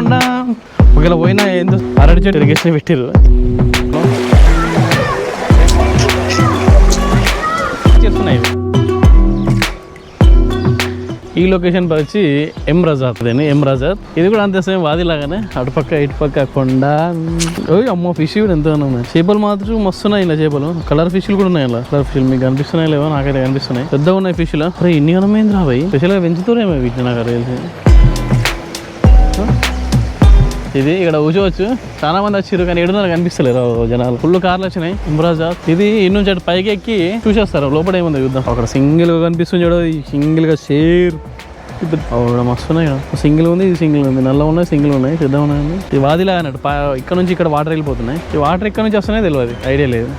పోకుండా ఒకవేళ పోయినా ఏందో అరటి చెట్టు ఇరిగేషన్ పెట్టిర్రు. చేస్తున్నాయి ఈ లొకేషన్ వచ్చి ఎం రజాత్ అదేని? ఎం రజాత్. ఇది కూడా అంతే సేమ్ వాదిలాగానే అటుపక్క ఇటుపక్క కొండ. ఓయ్ అమ్మో ఫిష్ కూడా ఎంతో ఉన్నాయి చేపలు మాత్రం మస్తున్నాయి ఇలా చేపలు. కలర్ ఫిష్లు కూడా ఉన్నాయి ఇలా. కలర్ ఫిష్లు మీకు కనిపిస్తున్నాయి లేవో నాకైతే కనిపిస్తున్నాయి. పెద్దగా ఉన్నాయి ఫిష్లు అరే ఇన్ని అనమైంది రా స్పెషల్గా పెంచుతూనేమో వీటిని నాకు తెలిసి. ఇది ఇక్కడ కూర్చోవచ్చు. చాలా మంది వచ్చారు కానీ ఏడున్నర కనిపిస్తలేరు జనాలు. ఫుల్ కార్లు వచ్చినాయి. ఇమ్రాజా ఇది ఇన్నుంచి అటు పైకి ఎక్కి చూసేస్తారు. లోపల ఏముంది చూద్దాం. అక్కడ సింగిల్గా కనిపిస్తుంది చూడ. సింగిల్గా షేర్. మస్తున్నాయి సింగిల్ ఉంది ఇది సింగిల్ ఉంది. నల్ల ఉన్నాయి సింగిల్ ఉన్నాయి. పెద్ద ఉన్నాయండి ఇది వాదిలా అన్నట్టు ఇక్కడ నుంచి ఇక్కడ వాటర్ వెళ్ళిపోతున్నాయి. ఈ వాటర్ ఇక్కడ నుంచి వస్తున్నాయి తెలియదు ఐడియా లేదు.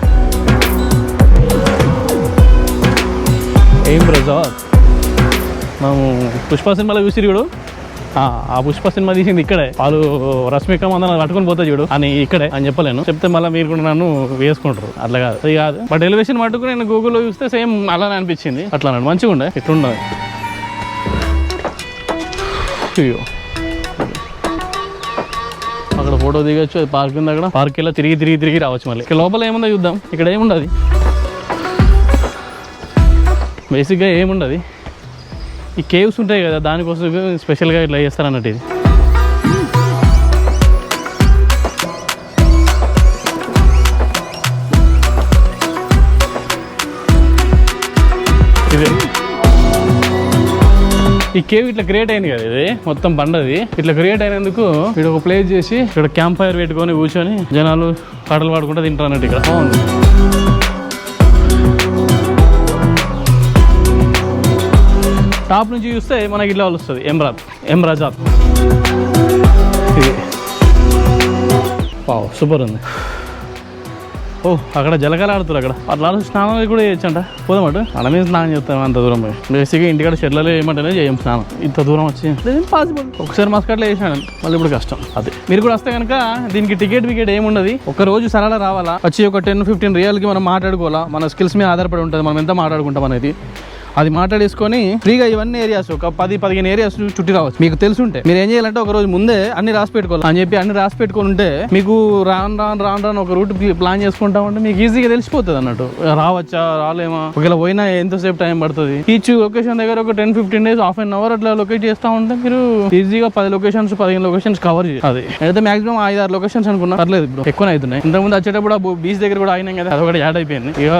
ఏం రిజార్ట్ మనము పుష్ప సినిమాలో చూసి కూడా ఆ పుష్ప సినిమా తీసింది ఇక్కడే. వాళ్ళు రష్మిక మందన పట్టుకొని పోతా చూడు. అని ఇక్కడే అని చెప్పలేను. చెప్తే మళ్ళీ మీరు కూడా నన్ను వేసుకుంటారు. అట్లా కాదు. అది కాదు. బట్ ఎలివేషన్ మట్టుకు నేను గూగుల్లో చూస్తే సేమ్ అలానే అనిపించింది. అట్లా మంచిగా ఉండే. ఇట్లున్నది అక్కడ ఫోటో దిగొచ్చు. అది పార్క్ ఉంది అక్కడ. పార్క్ వెళ్ళి తిరిగి తిరిగి తిరిగి రావచ్చు మళ్ళీ. ఇక్కడ లోపల ఏముందో చూద్దాం. ఇక్కడ ఏముండదు? బేసిక్గా ఏముండదు? ఈ కేవ్స్ ఉంటాయి కదా దానికోసం స్పెషల్గా ఇట్లా చేస్తారు అన్నట్టు ఇది. ఇది. ఈ కేవ్ ఇట్లా క్రియేట్ అయింది కదా ఇది మొత్తం బండది. ఇట్లా క్రియేట్ అయినందుకు ఇక్కడ ఒక ప్లేస్ చేసి ఇక్కడ క్యాంప్ ఫైర్ పెట్టుకొని కూర్చొని జనాలు పాటలు పాడుకుంటూ తింటారు అన్నట్టు ఇక్కడ. బాగుంది టాప్ నుంచి చూస్తే మనకి ఇట్లా వస్తుంది ఎమ్రాత్ ఎమ్రాజాత్ ఇది. వావ్ సూపర్ ఉంది. ఓ అక్కడ జలకాలు ఆడుతారు అక్కడ. అట్లా స్నానం కూడా చేయొచ్చు అంట. పోదామట అక్కడ మీద స్నానం చేస్తాం అంత దూరం. పోయి బేసిక్గా ఇంటికాడ షెడ్లలో ఏమంటేనే చేయం స్నానం. ఇంత దూరం వచ్చి. పాసిబుల్ ఒకసారి మస్కట్లో వేసాను మళ్ళీ ఇప్పుడు కష్టం. అది. మీరు కూడా వస్తే కనుక దీనికి టికెట్ వికెట్ ఏముండదు. ఒక రోజు సరళ రావాలా? వచ్చి ఒక టెన్ ఫిఫ్టీన్ రియల్కి మనం మాట్లాడుకోవాలా? మన స్కిల్స్ మీద ఆధారపడి ఉంటుంది. మనం ఎంత మాట్లాడుకుంటాం అనేది. అది మాట్లాడేసుకొని ఫ్రీగా ఇవన్నీ ఏరియాస్ ఒక పది పదిహేను ఏరియాస్ చుట్టి రావచ్చు. మీకు తెలుసుంటే. మీరు ఏం చేయాలంటే ఒక రోజు ముందే అన్ని రాసి పెట్టుకోవాలి. అని చెప్పి అన్ని రాసి పెట్టుకుని ఉంటే మీకు రాను రాను రాను రాను ఒక రూట్ ప్లాన్ చేసుకుంటా ఉంటే మీకు ఈజీగా తెలిసిపోతుంది అన్నట్టు. రావచ్చా రాలేమా? ఒకవేళ పోయినా ఎంతసేపు టైం పడుతుంది? ఈచ్ లొకేషన్ దగ్గర ఒక ten fifteen days half an hour అట్లా లొకేట్ చేస్తా ఉంటే మీరు ఈజీగా పది లొకేషన్స్ పదిహేను లొకేషన్స్ కవర్ చేయాలి. అది. అయితే మాక్సిమం ఐదు ఆరు లొకేషన్స్ అనుకున్నా. పర్లేదు ఇప్పుడు ఎక్కువ అవుతున్నాయి. ఇంతకుముందు వచ్చేటప్పుడు ఆ బీచ్ దగ్గర కూడా అయినాం కదా. అది ఒకటి యాడ్ అయిపోయింది. ఇక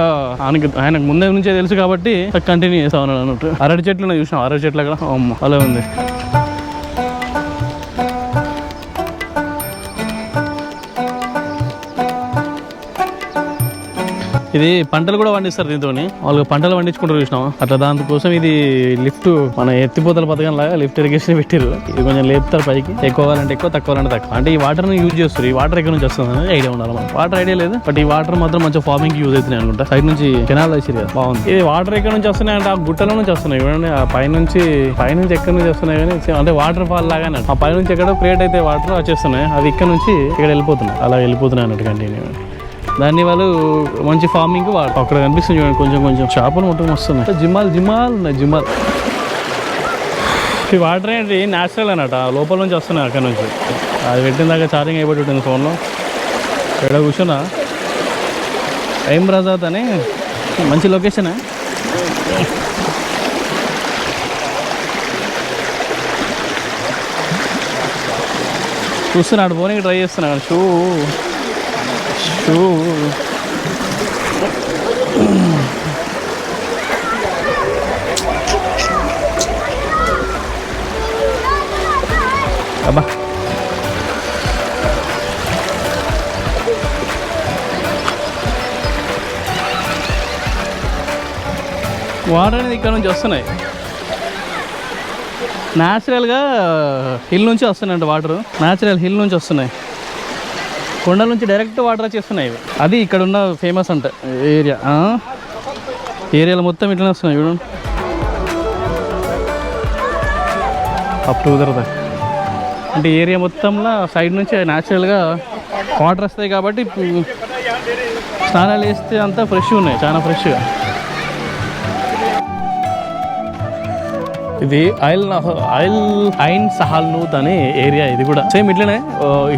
ఆయనకు ఆయనకు ముందే నుంచే తెలుసు కాబట్టి కంటిన్యూ చేస్తా ఉన్నాడు అన్నట్టు. అరటి చెట్లు చూసాం అరటి చెట్లు అక్కడ అమ్మ అలా ఉంది. ఇది పంటలు కూడా పండిస్తారు దీంతో వాళ్ళు పంటలు పండించుకుంటారు చూసినాం అట్లా దానికోసం ఇది లిఫ్ట్ మన ఎత్తిపోతల పథకం లాగా లిఫ్ట్ ఇరిగేషన్ పెట్టారు ఇది కొంచెం లేపుతారు పైకి. ఎక్కువ కావాలంటే ఎక్కువ తక్కువ కావాలంటే తక్కువ. అంటే ఈ వాటర్ని యూజ్ చేస్తారు. ఈ వాటర్ ఎక్కడ నుంచి వస్తుంది అనేది ఐడియా ఉండాలి మనకు. వాటర్ ఐడియా లేదు బట్ ఈ వాటర్ మాత్రం మంచిగా ఫార్మింగ్ యూజ్ అవుతున్నాయి అనుకుంటా. సైడ్ నుంచి కెనాల్ వేసారు కదా బాగుంది. ఇది వాటర్ ఎక్కడ నుంచి వస్తున్నాయి అంటే ఆ గుట్టల నుంచి వస్తున్నాయి. చూడండి ఆ పైనుంచి పైనుంచి ఎక్కడి నుంచి వస్తున్నాయి కానీ అంటే వాటర్ ఫాల్ లాగానే. ఆ పైనుంచి ఎక్కడో క్రియేట్ అయితే వాటర్ వచ్చేస్తున్నాయి. అది ఇక్కడ నుంచి ఇక్కడ వెళ్ళిపోతున్నాయి. అలా వెళ్ళిపోతున్నాయి అన్నట్టు కంటిన్యూ దాన్ని వాళ్ళు మంచి ఫార్మింగ్ అక్కడ కనిపిస్తుంది చూడండి కొంచెం కొంచెం చేపలు మొత్తం వస్తున్నాయి. జిమ్మాలు జిమ్మాలు ఉన్నాయి జిమ్మాలు. ఈ వాటర్ ఏంటి? న్యాచురల్ అన్నట్టు ఆ లోపల నుంచి వస్తున్నాయి అక్కడ నుంచి. అది పెట్టిన దాకా ఛార్జింగ్ అయిపోయి ఉంటుంది ఫోన్లో ఇక్కడ కూర్చున్నా. ఏం రజాత్ అని మంచి లొకేషనే చూస్తున్నాడు పోనీకి ట్రై చేస్తున్నాడు. షూ. షూ అబ్బా వాటర్ అనేది ఇక్కడ నుంచి వస్తున్నాయి. న్యాచురల్గా హిల్ uh, నుంచి వస్తున్నాయంట వాటర్ న్యాచురల్ హిల్ నుంచి వస్తున్నాయి. కొండల నుంచి డైరెక్ట్ వాటర్ వచ్చేస్తున్నాయి అది ఇక్కడ ఉన్న ఫేమస్ అంట ఏరియా. ఏరియాలో మొత్తం ఇట్లనే వస్తున్నాయి చూడండి అప్ టు కుదరదా అంటే ఏరియా మొత్తంలో సైడ్ నుంచి న్యాచురల్గా వాటర్ వస్తాయి కాబట్టి స్నానాలు వేస్తే అంతా ఫ్రెష్గా ఉన్నాయి చాలా ఫ్రెష్గా ఇది ఆయిల్ ఆయిల్ ఐన్ సహాల్ నూత్ అనే ఏరియా ఇది కూడా. సేమ్ ఇట్లనే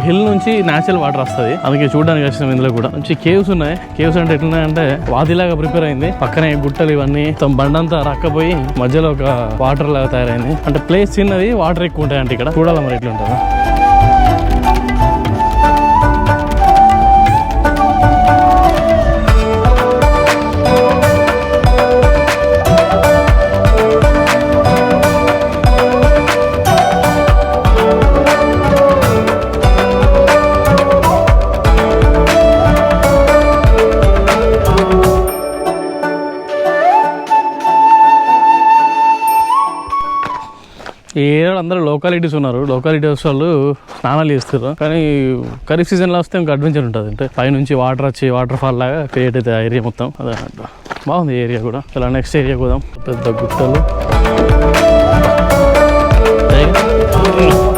హిల్ నుంచి న్యాచురల్ వాటర్ వస్తుంది. అందుకే చూడడానికి వచ్చినాం ఇందులో కూడా. మంచి కేవ్స్ ఉన్నాయి. కేవ్స్ అంటే ఎట్లున్నాయంటే వాదిలాగా ప్రిపేర్ అయింది. పక్కనే గుట్టలు ఇవన్నీ తమ బండంతా రక్కపోయి మధ్యలో ఒక వాటర్ లాగా తయారైంది. అంటే ప్లేస్ చిన్నది వాటర్ ఎక్కువ ఉంటాయంటే ఇక్కడ. చూడాలి మరి ఎట్లుంటుందో. ఏడాడు అందరూ లోకాలిటీస్ ఉన్నారు. లోకాలిటీస్ వాళ్ళు స్నానాలు చేస్తారు కానీ ఖరీఫ్ సీజన్లో వస్తే ఇంకా అడ్వెంచర్ ఉంటుంది. అంటే పైనుంచి వాటర్ వచ్చి వాటర్ ఫాల్ లాగా క్రియేట్ అవుతుంది ఏరియా మొత్తం. అదే బాగుంది ఏరియా కూడా. ఇలా నెక్స్ట్ ఏరియా పోదాం. పెద్ద గుట్టలు.